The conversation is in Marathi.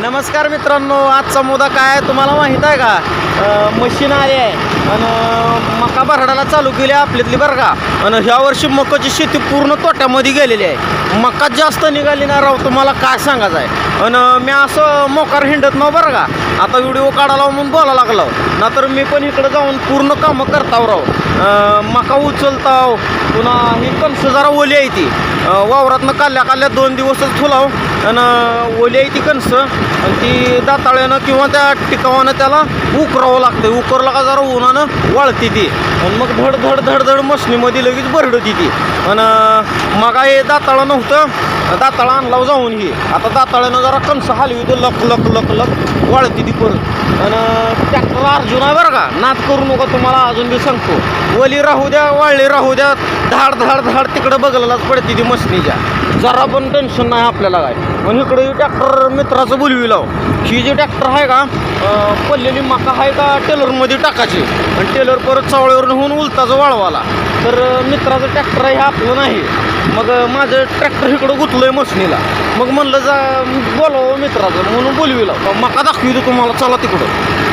नमस्कार मित्रांनो आजचा मुद्दा काय आहे तुम्हाला माहीत आहे का? मशीन आली आहे. आणि मका भरडाला चालू केली आहे आपल्यातली बरं का? आणि ह्या वर्षी मकाची शेती पूर्ण तोट्यामध्ये गेलेली आहे. मका जास्त निघाली ना राव तुम्हाला काय सांगायचं आहे? आणि मी असं मोकार हिंडत नव्ह बरं का? आता व्हिडिओ काढायला म्हणून बोला लागलो. ना तर मी पण इकडं जाऊन पूर्ण कामं करताव राव. मका उचलताव पुन्हा ही कणसं जरा ओली आहे ती. वावरातनं काढल्या काढल्या दोन दिवसच फुलाव आणि ओली आहे ती कणसं. आणि ती दाताळ्यानं किंवा त्या टिकावानं त्याला उकरावं लागतं उकरला का जरा उन्हानं वाळते ती. आणि मग धड धड धड धड मशनीमध्ये लगेच भरडती ती. आणि मगा हे दाताळं नव्हतं. दाताळा आणला हो जाऊन ही. आता दाताळ्यानं जरा कणसं हलवी तर लक लक लक लक वाळती ती परत. आणि ट्रॅक्टर अर्जुन आहे बरं का? नाद करू नका तुम्हाला अजून बी सांगतो. वली राहू द्या वाळली राहू द्या धाड धाड धाड तिकडं बघायलाच पडते ती मशनीच्या जरा पण टेन्शन नाही आपल्याला काय. पण इकडे ट्रॅक्टर मित्राचं बोलवी लाव ही जी ट्रॅक्टर आहे का पडलेली मका आहे का टेलरमध्ये टाकायची. आणि टेलर परत चावळीवरून होऊन उलताचं वाळवाला. तर मित्राचं ट्रॅक्टर आहे हे आपलं नाही. मग माझं ट्रॅक्टर इकडं गुतलंय मशनीला मग म्हणलं जा बोलावं मित्राचं. म्हणून बोलवी लाव मका दाखवी तुम्हाला. चला तिकडं.